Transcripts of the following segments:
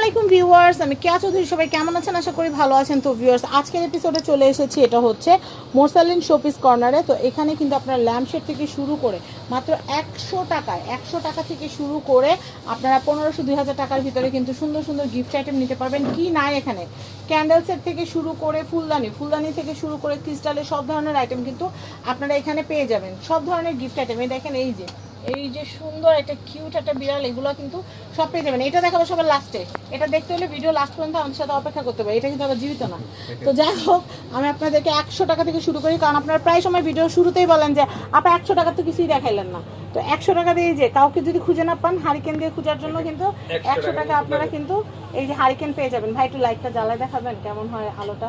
আলাইকুম ভিউয়ার্স, আমি কেয়া চৌধুরী সবাই কেমন আছেন? আশা করি ভালো আছেন। তো ভিউয়ার্স, আজকের এপিসোডে চলে এসেছি, এটা হচ্ছে মোরসালিন শোপিস কর্নারে। তো এখানে কিন্তু আপনার ল্যাম্পশেড থেকে শুরু করে মাত্র একশো টাকায়, একশো টাকা থেকে শুরু করে আপনারা পনেরোশো, দুই হাজার টাকার ভিতরে কিন্তু সুন্দর সুন্দর গিফট আইটেম নিতে পারবেন। কি নাই এখানে? ক্যান্ডেল সেট থেকে শুরু করে ফুলদানি ফুলদানি থেকে শুরু করে ক্রিস্টালের সব ধরনের আইটেম কিন্তু আপনারা এখানে পেয়ে যাবেন। সব ধরনের গিফট আইটেম এই দেখেন, এই যে এই যে সুন্দর একটা কিউট একটা বিড়াল এগুলো কিন্তু সব পেয়ে যাবেন। এটা দেখাবো সবার লাস্টে এটা দেখতে হলে ভিডিও লাস্ট পর্যন্ত আমাদের সাথে অপেক্ষা করতে হবে। এটা কিন্তু আবার জীবিত না। তো যাই হোক আমি আপনাদেরকে একশো টাকা থেকে শুরু করি কারণ আপনারা প্রায় সময় ভিডিও শুরুতেই বলেন যে আপনার একশো টাকা তো কিছুই দেখাইলেন না। তো একশো টাকা দিয়ে যে কাউকে যদি খুঁজে না পান হারিকেন দিয়ে খোঁজার জন্য কিন্তু একশো টাকা আপনারা কিন্তু এই যে হারিকেন পেয়ে যাবেন। ভাই একটু লাইটটা জ্বালায় দেখাবেন কেমন হয় আলোটা?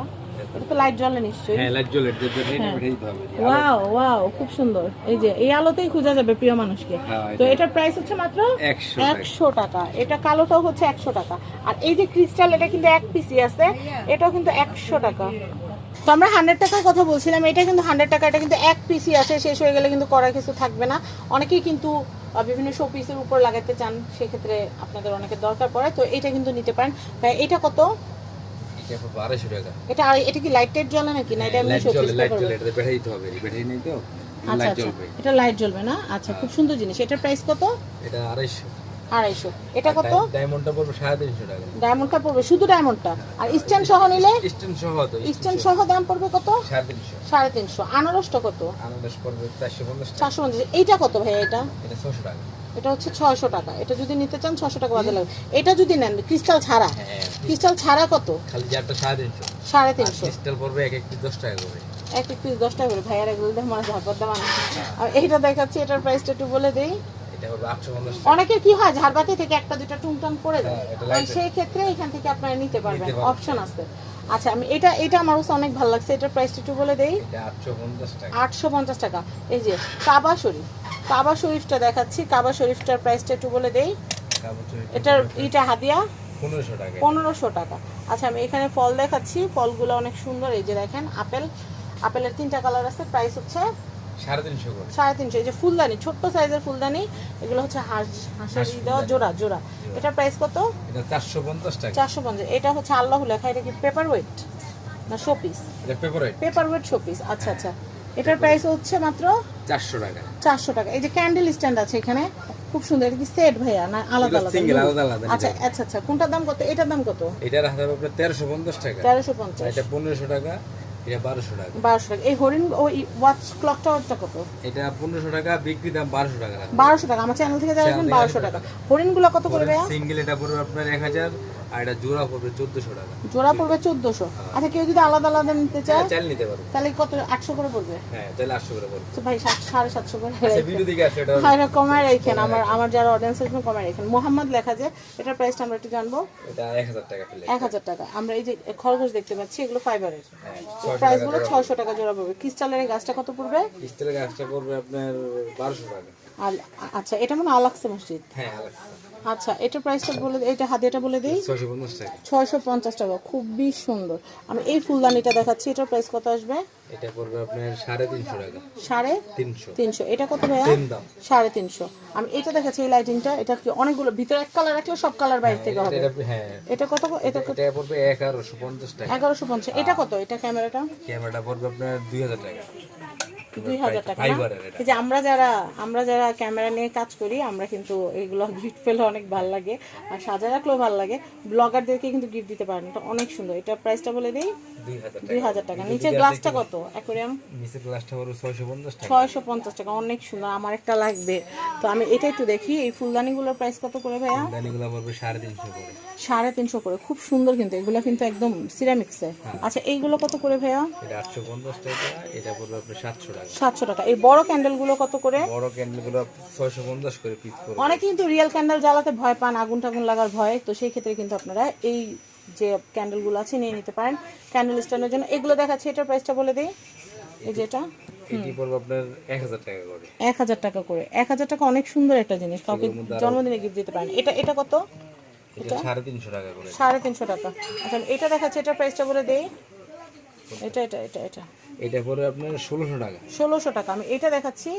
এটা তো লাইট জ্বলে নিশ্চয়ই। হ্যাঁ লাইট জ্বলে এর জন্য এটা পাঠিয়ে দিতে হবে। ওয়াও ওয়াও খুব সুন্দর। এই যে এই আলোতেই খোঁজা যাবে প্রিয় মানুষকে। হ্যাঁ, তো এটার প্রাইস হচ্ছে মাত্র 100 টাকা। এটা কালোটাও হচ্ছে একশো টাকা। আর এই যে ক্রিস্টাল এটা কিন্তু এক পিসি আছে। এটাও কিন্তু একশো টাকা। তো আমরা হান্ড্রেড টাকার কথা বলছিলাম এটা কিন্তু হান্ড্রেড টাকা এটা কিন্তু এক পিসি আছে। শেষ হয়ে গেলে কিন্তু করার কিছু থাকবে না। অনেকেই কিন্তু বিভিন্ন শো পিসের উপর লাগাতে চান। সেক্ষেত্রে আপনাদের অনেকের দরকার পড়ে। তো এটা কিন্তু নিতে পারেন। এটা কত? এটা পুরো 1200 টাকা। এটা এটা কি লাইট টাইট জ্বলে নাকি না এটা এমনি জ্বলে লাইট জ্বলে এটা পাঠিয়ে দিতে হবে পাঠিয়ে নেই তো লাইট জ্বলবে। এটা লাইট জ্বলবে না? আচ্ছা খুব সুন্দর জিনিস। এটার প্রাইস কত? এটা 250 আড়াইশো। এটা কত? ডায়মন্ডটা পড়বে 350 টাকা। ডায়মন্ডটা পড়বে শুধু ডায়মন্ডটা আর স্ট্যান্ড সহ নিলে? সহ স্ট্যান্ড সহ। দাম পড়বে কত? 350 সাড়ে তিনশো। আনারসটা কত? আনারস পড়বে 450 টাকা। চারশো পঞ্চাশ। এইটা কত ভাই এটা? এটা 600 টাকা। এটা হচ্ছে ছয়শো টাকা। এটা যদি নিতে চান ছশো টাকা বাদে লাগবে। এটা যদি নেন ক্রিস্টাল ছাড়া। হ্যাঁ ক্রিস্টাল ছাড়া কত? খালি যারটা 350 সাড়ে তিনশো। ক্রিস্টাল পড়বে এক এক পিস 10 টাকা করে। এক এক পিস দশ টাকা করে। ভাইয়ার এগুলো দেখে মানে ঝাড়পাত দাম আর এইটা দেখাচ্ছি এটার প্রাইসটা একটু বলে দেই। এটা পড়বে 850 টাকা। অনেকের কি হয় ঝাড়বাতি থেকে একটা দুটো টুংটাং পড়ে যায় হ্যাঁ, সেই ক্ষেত্রে এখান থেকে আপনারা নিতে পারবেন। অপশন আছে। আচ্ছা আমি এটা এটা আমার কাছে অনেক ভালো লাগছে। এটার প্রাইসটা একটু বলে দেই। এটা 850 টাকা। আটশো পঞ্চাশ টাকা। এই যে কাবা শরীফ। কাবা শরীফটা দেখাচ্ছি। কাবা শরীফটার প্রাইসটা একটু বলে দেই। এটার এটা হাদিয়া? পনেরোশো টাকা। আচ্ছা আমি এখানে ফল দেখাচ্ছি। ফলগুলো অনেক সুন্দর। এই যে দেখেন আপেল। আপেলের তিনটা কালার আছে। প্রাইস হচ্ছে 350 করে সাড়ে তিনশো এই যে ফুলদানি ছোট্ট সাইজের ফুলদানি এগুলো হচ্ছে হাঁস হাঁসের দেওয়া জোড়া জোড়া। এটার প্রাইস কত? এটা 450 টাকা। চারশো পঞ্চাশ এটা হচ্ছে আল্লাহ লেখা এটা কি পেপার ওয়েট না শোপিস এটা পেপারওয়েট পেপার ওয়েট শোপিস আচ্ছা আচ্ছা। এটার প্রাইস হচ্ছে মাত্র 400 টাকা। চারশো টাকা। এই যে ক্যান্ডেল স্ট্যান্ড আছে এখানে খুব সুন্দর এটা কি সেট ভাইয়া না আলাদা আলাদা? single, আলাদা আলাদা আচ্ছা আচ্ছা আচ্ছা। কোনটার দাম কত? এটার দাম কত? এটার আপনার তেরোশো পঞ্চাশ টাকা। তেরোশো পঞ্চাশ। এটা পনেরোশো টাকা। এটা বারোশো টাকা। বারোশো টাকা। এই হরিণ ওই ওয়াচ ক্লকটা টাওয়ারটা কত? এটা পনেরোশো টাকা বিক্রি দাম বারোশো টাকা বারোশো টাকা। আমার চ্যানেল থেকে যারা আসবেন টাকা। হরিণগুলো কত করে ভাইয়া? সিঙ্গেল এটা পড়বে আপনার এক হাজার আর এটা জোড়া পড়বে চোদ্দশো টাকা। জোড়া পড়বে চোদ্দশো? আচ্ছা কেউ যদি আলাদা আলাদা নিতে চায় হ্যাঁ, চাল নিতে পারব তাহলে কত আটশো করে পড়বে? হ্যাঁ তাহলে আটশো করে পড়বে। তো ভাই সাত- সাড়ে সাতশো করে আচ্ছা ভিডিও দিকে আসছে এটা হ্যাঁ কমায় রেখেন আমার আমার যারা অডিয়েন্স আছে কমায় রেখেন। মোহাম্মদ লেখা যে এটার প্রাইসটা আমরা একটু জানব। এটা এক হাজার টাকা ফেলে এক হাজার টাকা। আমরা এই যে খরগোশ দেখতে পাচ্ছি এগুলো ফাইবারের হ্যাঁ প্রাইসগুলো ছয়শো টাকা জোড়া পড়বে। ক্রিস্টালের গাছটা কত পড়বে? স্টিলের গাছটা পড়বে আপনার বারোশো টাকা। আর আচ্ছা এটা মানে আলাক্সা মসজিদ। হ্যাঁ আলাদা আচ্ছা এটার প্রাইসটা বলে এটা হাদিয়াটা বলে দিই। ছয়শো পঞ্চাশ টাকা। খুবই সুন্দর। আমি এই ফুলদানিটা দেখাচ্ছি এটার প্রাইস কত আসবে? এটা পড়বে আপনার সাড়ে তিনশো টাকা। সাড়ে তিনশো। তিনশো। এটা কত ভাইয়া? সাড়ে তিনশো। আমি এটা দেখাচ্ছি এই লাইটিংটা এটা কি অনেকগুলো ভিতরে এক কালার রাখলে সব কালার বাইরে থেকে হবে। এটা হ্যাঁ। এটা কত এটা কত? এটা পড়বে এগারোশো পঞ্চাশ টাকা। এগারোশো পঞ্চাশ। এটা কত? এটা ক্যামেরাটা? ক্যামেরাটা পড়বে আপনার দুই হাজার টাকা। দুই হাজার টাকা যে আমরা যারা আমরা যারা ক্যামেরা নিয়ে কাজ করি আমরা কিন্তু এগুলো গিফট পেলে অনেক ভালো লাগে। আর সাজা রাখলেও ভালো লাগে। ব্লগারদেরকে কিন্তু গিফট দিতে পারেন। এটা অনেক সুন্দর। এটা প্রাইসটা বলে দিই দুই হাজার টাকা। নিচের গ্লাসটা কত? অ্যাকোরিয়াম নিচের গ্লাসটা পড়বে ছয়শো পঞ্চাশ টাকা। ছয়শো পঞ্চাশ টাকা। অনেক সুন্দর। আমার একটা লাগবে। তো আমি এটা একটু দেখি। এই ফুলদানিগুলোর প্রাইস কত করে ভাইয়া? দানিগুলো পড়বে সাড়ে তিনশো করে। সাড়ে তিনশো করে। খুব সুন্দর কিন্তু। এগুলো কিন্তু একদম সিরামিক্সের আচ্ছা এইগুলো কত করে ভাইয়া? এটা আটশো পঞ্চাশ টাকা। এটা পড়বে আপনার সাতশো টাকা। সাতশো টাকা। এই বড় ক্যান্ডেলগুলো কত করে? বড় ক্যান্ডেলগুলো ছয়শো পঞ্চাশ করে পিস পড়বে অনেকে কিন্তু রিয়েল ক্যান্ডেল জ্বালাতে ভয় পান আগুন টাগুন লাগার ভয়। তো সেই ক্ষেত্রে কিন্তু আপনারা এই যে ক্যান্ডেলগুলো আছে নিয়ে নিতে পারেন ক্যান্ডেল স্ট্যান্ডের জন্য। এগুলো দেখাচ্ছি এটার প্রাইসটা বলে দিই। এই যে এটা। এটি পড়বে আপনার এক হাজার টাকা করে। এক হাজার টাকা করে। এক হাজার টাকা অনেক সুন্দর একটা জিনিস। কাউকে জন্মদিনে গিফট দিতে পারেন। এটা এটা কত? এটা সাড়ে তিনশো টাকা করে। সাড়ে তিনশো টাকা। আচ্ছা এটা দেখাচ্ছি এটার প্রাইসটা বলে দিই। এটা এটা এটা এটা। এটা পড়বে আপনার ষোলোশো টাকা। ষোলোশো টাকা। আমি এটা দেখাচ্ছি।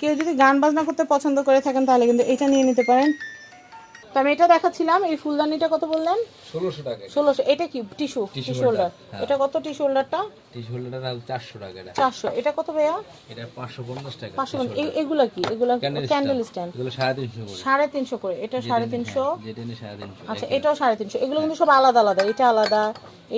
কেউ যদি গান বাজনা করতে পছন্দ করে থাকেন তাহলে কিন্তু এটা নিয়ে নিতে পারেন। তো আমি এটা দেখাচ্ছিলাম। এই ফুলদানিটা কত বললেন? ষোলোশো টাকা। ষোলোশো। এটা কি? টিস্যু টিস্যু হোল্ডার হ্যাঁ। এটা কত টিস্যু হোল্ডারটা? টি হোল্ডারটা চারশো টাকা চারশো। এটা কত ভাইয়া? এটা পাঁচশো পঞ্চাশ টাকা পাঁচশো এগুলা কি? এগুলা ক্যান্ডেল স্ট্যান্ড এগুলো সাড়ে তিনশো করে। সাড়ে তিনশো করে। এটা সাড়ে তিনশো। আচ্ছা এটাও সাড়ে তিনশো। এগুলো কিন্তু সব আলাদা আলাদা। এটা আলাদা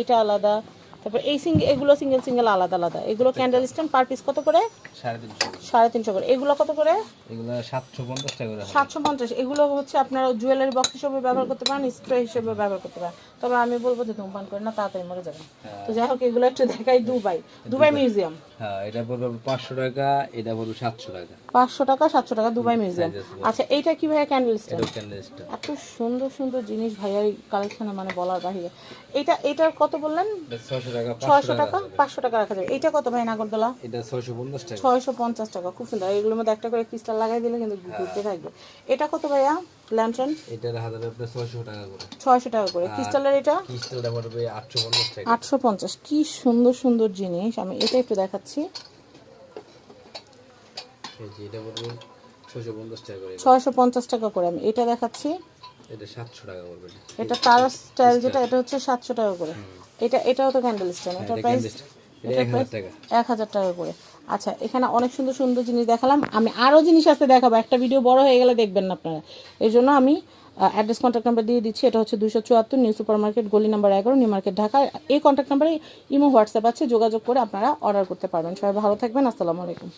এটা আলাদা। তারপর এই সিঙ্গেল এগুলো সিঙ্গেল সিঙ্গেল আলাদা আলাদা। এগুলো ক্যান্ডেল স্ট্যান্ড পার পিস কত করে? সাড়ে তিনশো করে। সাড়ে তিনশো করে। এগুলো কত করে? এগুলো সাতশো পঞ্চাশ টাকা সাতশো পঞ্চাশ। এগুলো হচ্ছে আপনারা জুয়েলারি বক্স হিসেবে ব্যবহার করতে পারেন স্প্রে হিসেবে ব্যবহার করতে পারেন। তবে আমি বলব যে ধূমপান করে না তাড়াতাড়ি মরে যাবেন। তো যাই হোক এগুলো একটু দেখাই দুবাই। দুবাই। মিউজিয়াম। হ্যাঁ এটা পড়বে পাঁচশো টাকা এটা পড়বে সাতশো টাকা। পাঁচশো টাকা সাতশো টাকা দুবাই মিউজিয়াম। আচ্ছা এইটা কি ভাইয়া ক্যান্ডেল স্ট্যান্ড এত সুন্দর সুন্দর জিনিস ভাইয়ার কালেকশনে মানে বলার বাহিরে। এটা এটার কত বললেন? ছয়শো টাকা পাঁচশো টাকা পাঁচশো টাকা রাখা যাবে। এটা কত ভাই নাগরদোলা? এটা ছয়শো পঞ্চাশ টাকা। ছয়শো পঞ্চাশ টাকা খুব সুন্দর। এগুলোর মধ্যে একটা করে ক্রিস্টাল লাগাই দিলে কিন্তু ঘুরতে থাকবে। এটা কত ভাইয়া? ল্যান্টন এটার হাজারে আপনার ছয়শো টাকা করে। ছয়শো টাকা করে। ক্রিস্টালের এটা? ক্রিস্টালটা পড়বে আটশো পঞ্চাশ টাকা। আটশো পঞ্চাশ। কি সুন্দর সুন্দর জিনিস। আমি এটা একটু দেখাচ্ছি। এই যে এটা পড়বে ছয়শো পঞ্চাশ টাকা করে। ছয়শো পঞ্চাশ টাকা করে আমি এটা দেখাচ্ছি। এটা সাতশো টাকা পড়বে এটা। তার স্টাইল যেটা এটা হচ্ছে সাতশো টাকা করে। এটা এটাও তো ক্যান্ডেল স্ট্যান্ড এটা প্রাইস ক্যান্ডেল এটা এক হাজার টাকা। এক হাজার টাকা করে। আচ্ছা এখানে অনেক সুন্দর সুন্দর জিনিস দেখালাম। আমি আরও জিনিস আছে দেখাবো। একটা ভিডিও বড় হয়ে গেলে দেখবেন না আপনারা। এই জন্য আমি অ্যাড্রেস কন্ট্যাক্ট নাম্বার দিয়ে দিচ্ছি। এটা হচ্ছে দুশো চুয়াত্তর নিউ সুপার মার্কেট গলি নাম্বার এগারো নিউ মার্কেট ঢাকা। এই কন্ট্যাক্ট নাম্বারে ইমো হোয়াটসঅ্যাপ আছে। যোগাযোগ করে আপনারা অর্ডার করতে পারবেন। সবাই ভালো থাকবেন। আসসালামু আলাইকুম।